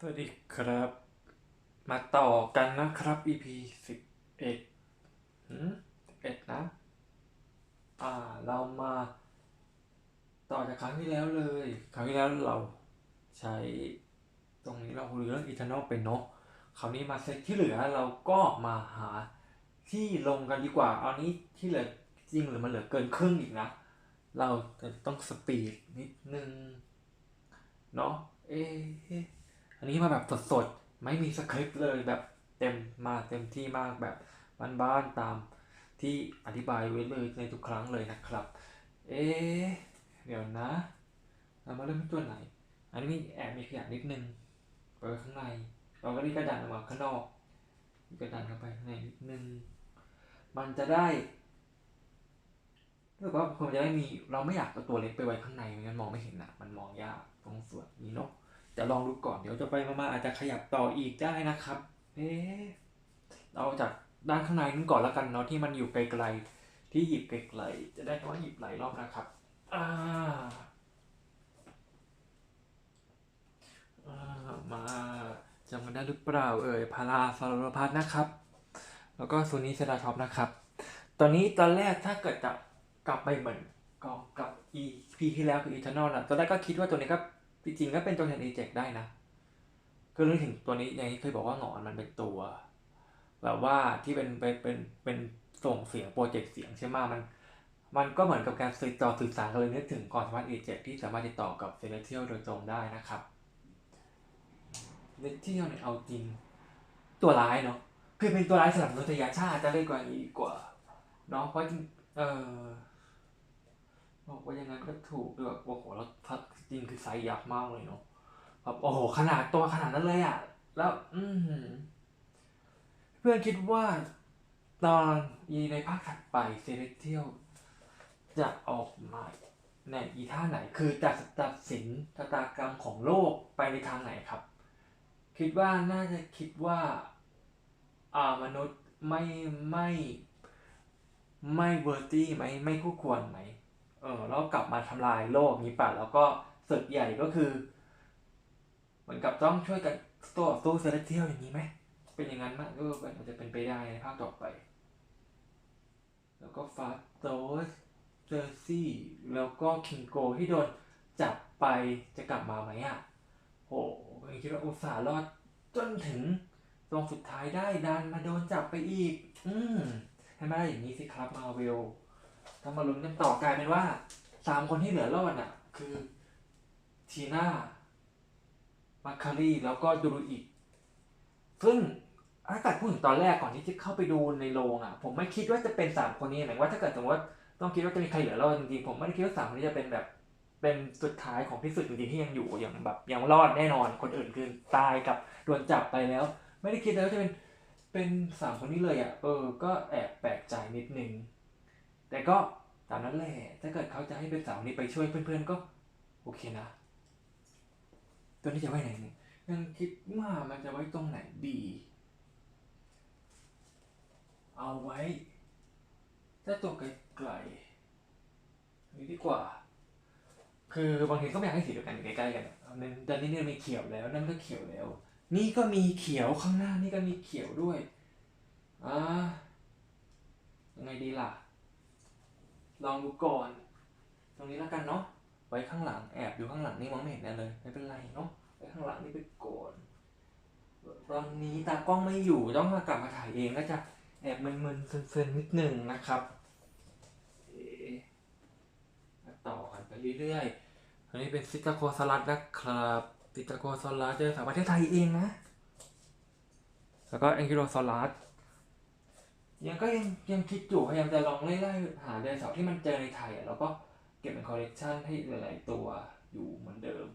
สวัสดีครับ มาต่อกันนะครับ EP สิบเอ็ดสิบเอ็ดนะ อ่า เรามาต่อจากครั้งที่แล้วเลย ครั้งที่แล้วเราใช้ตรงนี้เราคุยเรื่องอีเทนอลเป็นเนาะคราวนี้มาเซตที่เหลือเราก็มาหาที่ลงกันดีกว่า เอานี้ที่เหลือจริงหรือมันเหลือเกินครึ่งอีกนะ เราจะต้องสปีดนิดนึง เนาะเอะ อันนี้มาแบบสดๆ ไม่มีสคริปต์เลยแบบเต็มมาเต็มที่มากแบบบ้านๆตามที่อธิบายไว้เลยในทุกครั้งเลยนะครับ เอะเดี๋ยวนะเรามาเริ่มที่ตัวไหน อันนี้มีแอบมีขยะนิดนึงไปไว้ข้างใน เราก็รีบกระดานออกมาข้างนอกกระดานเข้าไปข้างในนิดนึง มันจะได้รู้สึกว่าควรจะได้มีเราไม่อยากเอาตัวเล็กไปไว้ข้างในมันมองไม่เห็นอะมันมองยากตรงส่วนนี้เนาะ แต่ลองดูก่อนเดี๋ยวจะไปมาๆอาจจะขยับต่ออีกได้นะครับ เอ๊เราจากด้านข้างในนู้นก่อนแล้วกันเนาะที่มันอยู่ไกลๆ ที่หยิบไกลๆ จะได้ไม่ว่าหยิบหลายรอบนะครับอ่าามาจำกันได้หรือเปล่าเอ่ยพาราฟาโรพัทนะครับ แล้วก็ซูนิเซราท็อปนะครับ ตอนนี้ตอนแรกถ้าเกิดจะกลับไปเหมือนกองกับ e p ที่แล้วคือ Eternal นะตอนแรกก็คิดว่าตัวนี้ก็ จริงๆก็เป็นตัวแทน eject ได้นะก็นึกถึงตัวนี้อย่างที่เคยบอกว่าหงอนมันเป็นตัว แบบว่าที่เป็นเป็นเป็นเป็นส่งเสียงโปรเจกต์เสียงใช่ไหมมัน มันก็เหมือนกับการสื่อต่อสื่อสารกันเลยนึกถึงก่อนสมาร์ทเอเจที่สามารถติดต่อกับเซเลเทียลโดยตรงได้นะครับเซเลเทียลเนี่ยเอาจริงตัวร้ายเนาะคือเป็นตัวร้ายสำหรับนุษยชาติจะเรียกว่านี้กว่าเนาะเพราะจริงเออ บอกว่าอย่างนั้นก็ถูกด้วยโอ้โหแล้วจริงคือไซส์ยักษ์มากเลยเนาะแบบโอ้โหขนาดตัวขนาดนั้นเลยอะแล้ว อืเพื่อนคิดว่า ตอนยีในภาคถัดไปเซเลเทียลจะออกมาในอีท่าไหน คือจะตัดสินชะตากรรมของโลกไปในทางไหนครับ คิดว่าน่าจะคิดว่า อ่ามนุษย์ไม่ไม่ ไม่เวอร์ตี้ไหมไม่คู่ควรไหม เออแล้วกลับมาทำลายโลกนี้ปะแล้วก็ศึกใหญ่ก็คือ เหมือนกับต้องช่วยกันต่อสู้เซเลเทียลอย่างนี้ไหมเป็นอย่างนั้นมากก็มันจะเป็นไปได้ในภาคต่อไป แล้วก็ฟาโตสเจอร์ซี่แล้วก็คิงโกที่โดนจับไปจะกลับมาไหมอะโหผมคิดว่าอุตส่าห์รอดจนถึงตรงสุดท้ายได้ดันมาโดนจับไปอีก อืมให้มาอย่างนี้สิครับมาเวล ถ้ามาลุ้นกันต่อกลายเป็นว่าสามคนที่เหลือรอดอะ คือทีน่ามาคารีแล้วก็ดูรุอิซึ่งถ้าเกิดพูดถึงตอนแรกก่อนที่จะเข้าไปดูในโรงอะ ผมไม่คิดว่าจะเป็นสามคนนี้หมายว่าถ้าเกิดสมมติว่าต้องคิดว่าจะมีใครเหลือรอดจริงๆผมไม่ได้คิดว่าสามคนนี้จะเป็นแบบ เป็นสุดท้ายของที่สุดจริงๆที่ยังอยู่อย่างแบบยังรอดแน่นอนคนอื่นคือตายกับโดนจับไปแล้ว ไม่ได้คิดเลยว่าจะเป็นเป็นสามคนนี้เลยอะเออ ก็แอบแปลกใจนิดนึง แต่ก็ตามนั้นแหละถ้าเกิดเขาจะให้เป็นสามคนนี้ไปช่วยเพื่อนๆก็ โอเคนะ ตัวนี้จะไว้ไหนเนี่ยยังคิดว่ามันจะไว้ตรงไหนดี เอาไว้ ถ้าตัวไกลๆนี่ดีกว่า คือบางทีก็ไม่อยากให้สีเดียวกันใกล้ๆกันนั่นตอนนี้เนี่ยมีเขียวแล้ว นั่นก็เขียวแล้ว นี่ก็มีเขียวข้างหน้า นี่ก็มีเขียวด้วยอ่ายังไงดีล่ะ ลองดูก่อน ตรงนี้แล้วกันเนาะไว้ข้างหลังแอบอยู่ข้างหลังนี่มองไม่เห็นแน่เลยไม่เป็นไรเนาะไว้ข้างหลังนี่ไปก่อนตอนนี้ตากล้องไม่อยู่ต้องมากลับมาถ่ายเองก็จะแอบมึนๆเซินๆนิดนึงนะครับต่อกันไปเรื่อยๆอันนี้เป็นซิตาโคสลัดนะครับซิตาโคสลัดเจอสาวประเทศไทยเองนะ แล้วก็แองกิโลซอลัส ยังก็ยังยังคิดอยู่พยายามจะลองไล่ๆหาไดโนเสาร์ที่มันเจอในไทยอะแล้วก็เก็บเป็นคอลเลกชันให้หลายๆตัวอยู่เหมือนเดิม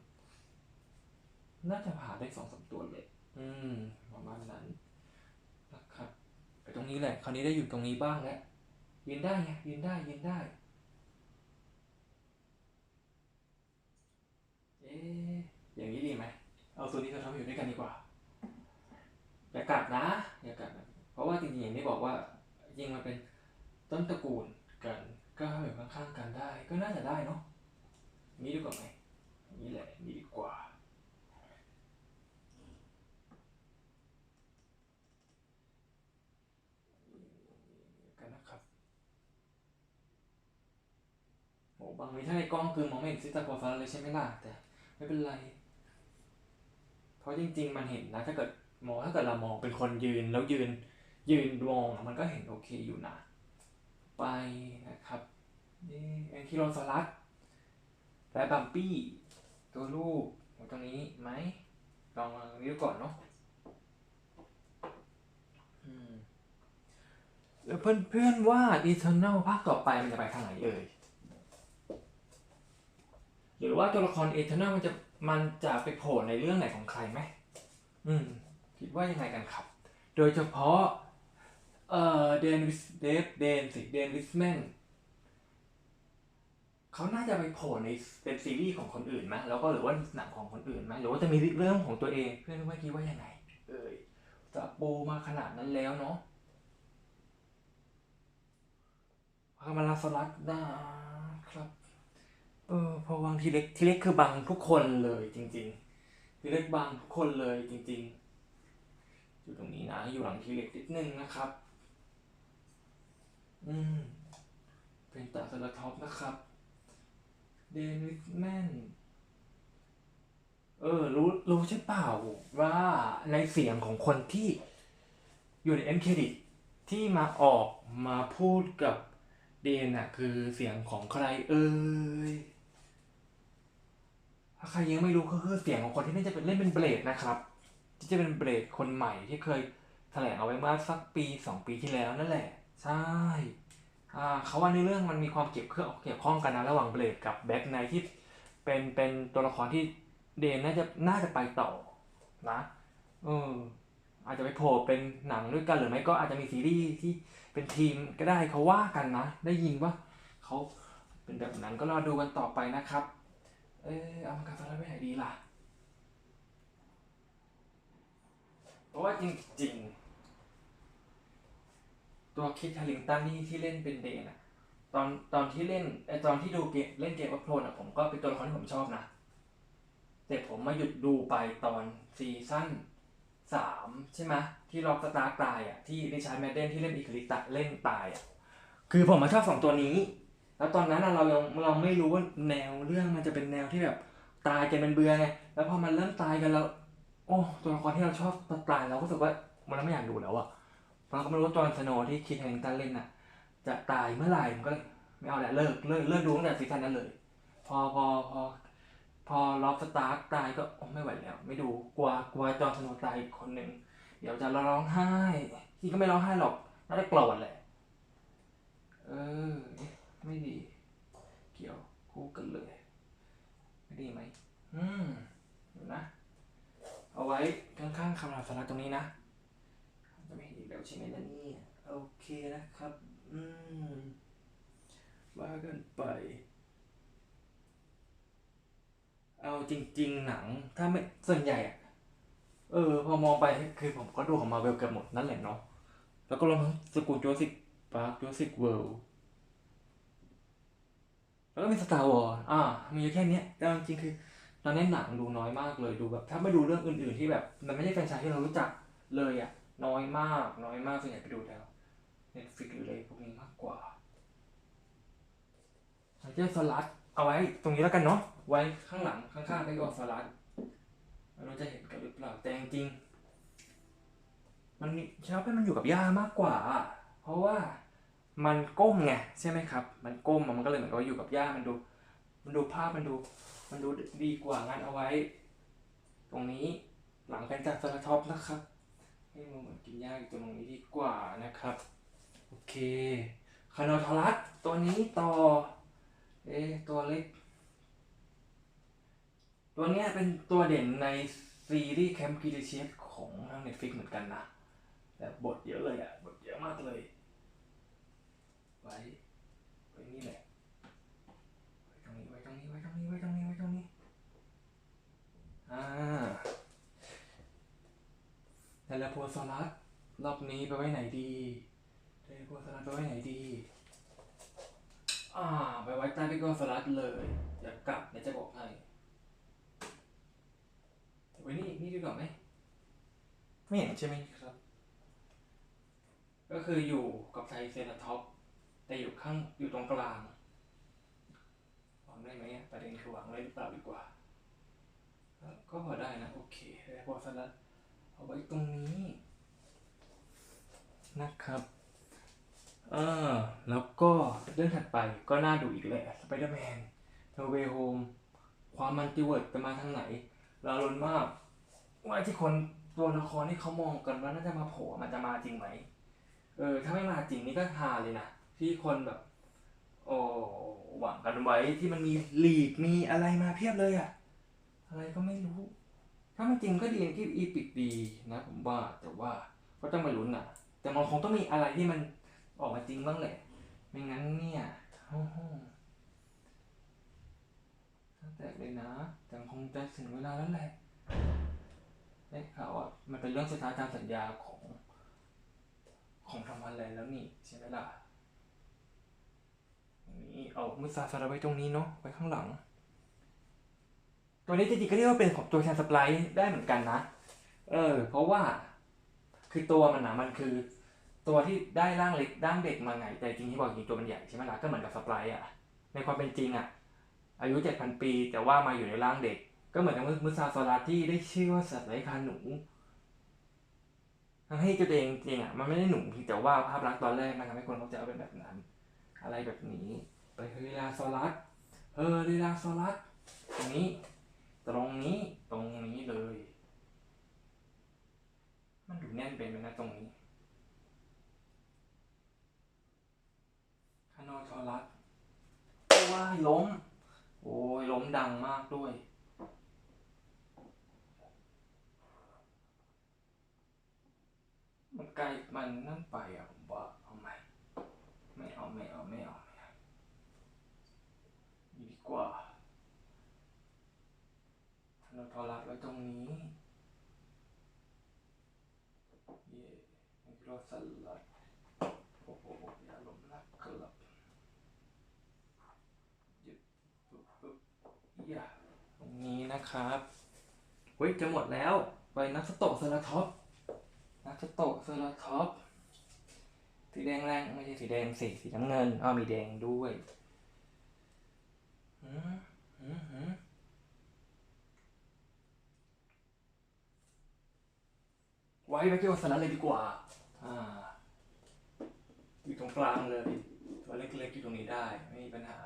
น่าจะหาได้สองสามตัวเลย อืมประมาณนั้นนะครับไปตรงนี้แหละคราวนี้ได้อยู่ตรงนี้บ้างแล้วยืนได้ไงยืนได้ยืนได้ เอ๊อย่างนี้ดีไหมเอาตัวนี้เขามาอยู่ด้วยกันดีกว่าอย่ากัดนะอย่ากัดนะเพราะว่าจริงๆอย่างที่บอกว่า ยิ่งมันเป็นต้นตระกูลกัน ก็อยู่ข้างๆกันได้ ก็น่าจะได้เนาะนี้ดีกว่าไหมนี่แหละนี่ดีกว่าบางทีถ้าในกล้องคือมองไม่เห็นซิสตาโกฟ้าเลยใช่ไหมล่ะแต่ไม่เป็นไร เพราะจริง ๆ มันเห็นนะ ถ้าเกิดมองถ้าเกิดเรามองเป็นคนยืนแล้วยืน ยืนมองมันก็เห็นโอเคอยู่นะ ไปนะครับนี่แอนคิโลซารัสและบัมปี้ตัวลูกตรงนี้ไหมลองมาตรงดูก่อนเนาะอืมแล้วเพื่อนๆว่า Eternal ภาคต่อไปมันจะไปทางไหนเอ่ย หรือว่าตัวละคร Eternal มันจะมันจะไปโผล่ในเรื่องไหนของใครไหม อืม คิดว่ายังไงกันครับ โดยเฉพาะ เอ่อเดนวิสเดฟเดนสิเดนวิสแมนเขาน่าจะไปโผล่ในเป็นซีรีส์ของคนอื่นไหมแล้วก็หรือว่าหนังของคนอื่นไหมหรือว่าจะมีเรื่องของตัวเองเพื่อนว่าคิดว่ายังไง เอ่ยจะปูมาขนาดนั้นแล้วเนาะพามาลาสลัดนะครับเออพอวางทีเล็กทีเล็กคือบังทุกคนเลยจริง ๆ ทีเล็กบังทุกคนเลยจริง ๆ อยู่ตรงนี้นะอยู่หลังทีเล็กนิดนึงนะครับ อืม เป็นตาสลัท็อปนะครับ เดนิสแมน เออ รู้ รู้ใช่เปล่า ว่าในเสียงของคนที่อยู่ในเอ็นเครดิตที่มาออกมาพูดกับเดนน่ะคือเสียงของใครเอ่ยถ้าใครยังไม่รู้ก็คือเสียงของคนที่เล่นจะเป็นเล่นเป็นเบลดนะครับ ที่จะเป็นเบลดคนใหม่ที่เคยแถลงเอาไว้เมื่อสักปีสองปีที่แล้วนั่นแหละ ใช่เขาว่าในเรื่องมันมีความเกี่ยวเครื่องเกี่ยวข้องกันนะระหว่างเบลดกับแบ็กไนที่เป็นเป็นตัวละครที่เดนน่าจะน่าจะไปต่อนะเอออาจจะไปโผล่เป็นหนังด้วยกันหรือไม่ก็อาจจะมีซีรีส์ที่เป็นทีมก็ได้เขาว่ากันนะ ได้ยินว่าเขาเป็นแบบนั้นก็รอดูกันต่อไปนะครับ เออเอามากาฟาราไปไหนดีล่ะ เพราะว่าจริงๆ ตัวคิดฮาริงตันนี่ที่เล่นเป็นเดนอะตอนตอนที่เล่นไอตอนที่ดูเกมเล่นเกมวัพโลนอะผมก็เป็นตัวละครที่ผมชอบนะแต่ผมมาหยุดดูไปตอนซีซั่นสามใช่ไหมที่ล็อกสตาร์ตายอะที่ริชาร์ดแมดเดนที่เล่นอีคลิตะเล่นตายอะคือผมมาชอบสองตัวนี้ แล้วตอนนั้นเรายังเราไม่รู้ว่าแนวเรื่องมันจะเป็นแนวที่แบบตายกันเป็นเบื่อไงแล้วพอมันเริ่มตายกันแล้ว โอ้ตัวละครที่เราชอบตายเราก็รู้สึกว่ามันไม่อยากดูแล้วอะ เราก็ไม่รู้ว่าจอห์นสโนว์ที่คิดแฮงตันเล่นน่ะ จะตายเมื่อไหร่มันก็ไม่เอาแหละเลิกเลิกเลิกดูตั้งแต่ซีซั่นนั้นเลย พอพอพอพอล็อบสตาร์กตายก็โอ้ไม่ไหวแล้ว ไม่ดูกลัวกลัวจอห์นสโนว์ตายอีกคนหนึ่งเดี๋ยวจะร้องไห้ที่ก็ไม่ร้องไห้หรอกน่าจะโกรธแหละ เออ ไม่ดี เกี่ยวคู่กันเลย ไม่ดีไหม อืมนะ เอาไว้ข้างๆคำราสาระตรงนี้นะ จะไม่เห็นอีกแล้ว ใช่ไหมล่ะนี่โอเคนะครับ อืมว่ากันไป เอาจริง ๆ หนัง ถ้าไม่ส่วนใหญ่อะเออ พอมองไปคือผมก็ดูของมาเวลเกือบหมดนั่นแหละเนาะแล้วก็รวมทั้งสกูลจูสิกปาร์คจูสิกเวิลด์แล้วก็มีสตาร์วอร์อ่า มีอยู่แค่นี้แต่จริงๆคือตอนนี้หนังดูน้อยมากเลยดูแบบ ถ้าไม่ดูเรื่องอื่น ๆ ที่แบบ มันไม่ใช่แฟรนไชส์ที่เรารู้จักเลยอะ น้อยมากน้อยมากส่วนใหญ่ไปดูแถวเน็ตฟิกหรืออะไรพวกนี้มากกว่าเจอสลัดเอาไว้ตรงนี้แล้วกันเนาะไว้ข้างหลังข้างๆไปก่อนสลัดไม่รู้จะเห็นกันหรือเปล่าแต่จริงมันมีชอบให้มันอยู่กับย่ามากกว่า เพราะว่ามันก้มไงใช่ไหมครับ มันก้มมันก็เลยเหมือนกับว่าอยู่กับย่ามันดู มันดูภาพมันดู มันดูดีกว่างั้นเอาไว้ ตรงนี้หลังเป็นจากสลัดท็อปนะครับ ให้มันเหมือนกินยาอยู่ตรงนี้ดีกว่านะครับ โอเคคาโนทอรัสตัวนี้ต่อ เอ๊ตัวเล็ก ตัวนี้เป็นตัวเด่นในซีรีส์แคมป์กิลิเชียของทางเน็ตฟิกเหมือนกันนะ แต่บทเยอะเลยอะบทเยอะมากเลย ไว้ ไว้นี่แหละ ไว้ตรงนี้ ไว้ตรงนี้ ไว้ตรงนี้ ไว้ตรงนี้ ไว้ตรงนี้ อ่า เทเลโพซอรัส รอบนี้ไปไว้ไหนดีเทเลโพซอรัสไปไว้ไหนดี อ่า ไปไว้ใต้พิกโกซอรัสเลยเดี๋ยวกลับเดี๋ยวจะบอกให้ไว้นี่นี่ดีกว่าไหมไม่เห็นใช่ไหมครับ ก็คืออยู่กับไทรเซราท็อปส์แต่อยู่ข้างอยู่ตรงกลางวางได้ไหมอะประเด็นคือวางได้หรือเปล่าดีกว่าเอ่อก็พอได้นะ โอเคได้พอสลัดเอาไว้ตรงนี้ นะครับเออแล้วก็เรื่องถัดไปก็น่าดูอีกแหละสไปเดอร์แมนเทเวโฮมความมันติเวิร์ดจะมาทางไหนเราลุ้นมากว่าที่คนตัวละครที่เขามองกันว่าน่าจะมาโผล่มันจะมาจริงไหมเออถ้าไม่มาจริงนี่ก็ฮาเลยนะที่คนแบบ โอ้หวังกันไว้ที่มันมีลีกมีอะไรมาเพียบเลยอะอะไรก็ไม่รู้ ถ้ามันจริงก็ดีที่อีพิกดีนะผมว่าแต่ว่าก็ต้องมาลุ้นนะ แต่มันคงต้องมีอะไรที่มันออกมาจริงบ้างแหละไม่งั้นเนี่ยโอ้โหแต่เลยนะแต่คงจะถึงเวลาแล้วแหละได้ข่าวว่ามันเป็นเรื่องสุดท้ายตามสัญญาของ ของทำวันแลนด์แล้วนี่ใช่ไหมล่ะนี่เอามุสาสระไว้ตรงนี้เนาะไว้ข้างหลัง ตัวนี้จริงๆก็เรียกว่าเป็นของตัวแทนสปายได้เหมือนกันนะ เออ เพราะว่า คือตัวมันนะมันคือ ตัวที่ได้ร่างเล็กร่างเด็กมาไง แต่จริงที่บอกจริงตัวมันใหญ่ใช่ไหมล่ะก็เหมือนกับสปายอะในความเป็นจริงอะอายุเจ็ดพันปี แต่ว่ามาอยู่ในร่างเด็ก ก็เหมือนกับมุสาสระที่ได้ชื่อว่าสัตว์ไร้คานหนูทั้งที่ตัวเองจริงอะมันไม่ได้หนุ่มพีแต่ว่าภาพลักษณ์ตอนแรกมันทำให้คนเข้าใจว่าเป็นแบบนั้น อะไรแบบนี้ ไปเฮลิลาโซลัสเฮลิลาโซลัสตรงนี้ ตรงนี้ตรงนี้เลย มันดูแน่นเป็นไหมนะตรงนี้คานอทอรัสโอ้ว่าย ล้ม โอ้ยล้มดังมากด้วย มันไกลมันนั่นไปอะผมว่าเอาไหมไม่เอาไม่เอาไม่เอาไม่เอาดีกว่า เราทอรัดไว้ตรงนี้เย่ไมโครสลัดโอ้โหอย่าล้มนะครับหยุดปึ๊บปึ๊บอย่าตรง นี้นะครับเฮ้ยจะหมดแล้วไปนักสโตะเซราท็อปนักสโตะเซราท็อปสีแดงแรงไม่ใช่สีแดงสิสีน้ำเงินอ้าวมีแดงด้วยหืมหืมหืมไว้ไปที่วัสนะเลยดีกว่า อ่า อยู่ตรงกลางเลย ตัวเล็กๆอยู่ตรงนี้ได้ ไม่มีปัญหา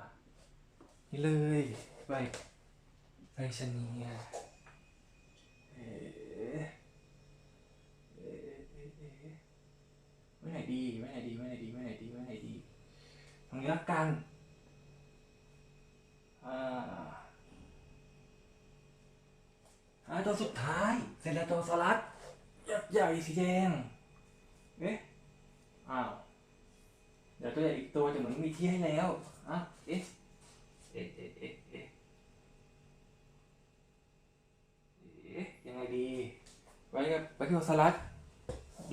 นี่เลย ไป ไปชนียเอ๋เอ๊ะเอ๊ะเอ๊ะเอ๊ะไว้ไหนดีไว้ไหนดีไว้ไหนดีไว้ไหนดีไว้ไหนดีตรงนี้ละกันอ่าอ่าตัวสุดท้ายเซราโตซอรัสยักษ์ใหญ่สีแดงเอ๊ะอ้าวเดี๋ยวตัวใหญ่อีกตัวจะเหมือนมีที่ให้แล้วอะเอ๊ะเอ๊ะเอ๊ะเอ๊ะเอ๊ะเอ๊ะยังไง ดี ไว้กับไว้ที่โอซารัส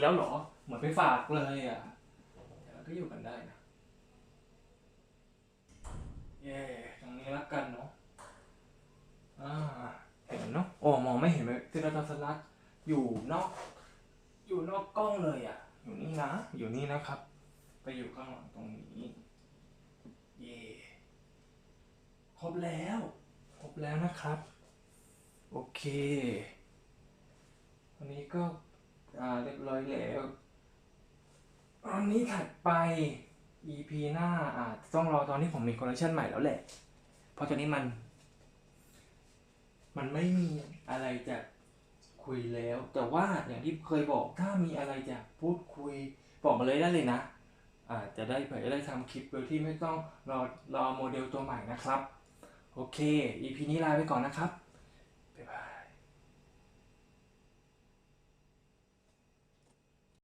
แล้วเหรอ เหมือนไปฝากเลยอะเดี๋ยวเราก็อยู่กันได้นะเย่ตรงนี้ละกันเนาะอ่าเห็นเนาะโอ้มองไม่เห็นเลยที่เราโอซารัสอยู่นอก อยู่นอกกล้องเลยอะ อยู่นี่นะ อยู่นี่นะครับ ไปอยู่ข้างหลังตรงนี้ เย่ครบแล้ว ครบแล้วนะครับ โอเค วันนี้ก็อ่าเรียบร้อยแล้วอันนี้ถัดไป EP หน้าอาจจะต้องรอตอนที่ผมมีคอลเลคชันใหม่แล้วแหละ เพราะตอนนี้มัน มันไม่มีอะไรจะคุยแล้ว แต่ว่าอย่างที่เคยบอกถ้ามีอะไรจะพูดคุยบอกมาเลยได้เลยนะอาจจะได้เผื่อะได้ทำคลิปโดยที่ไม่ต้องรอรอโมเดลตัวใหม่นะครับ โอเค EP นี้ลาไปก่อนนะครับ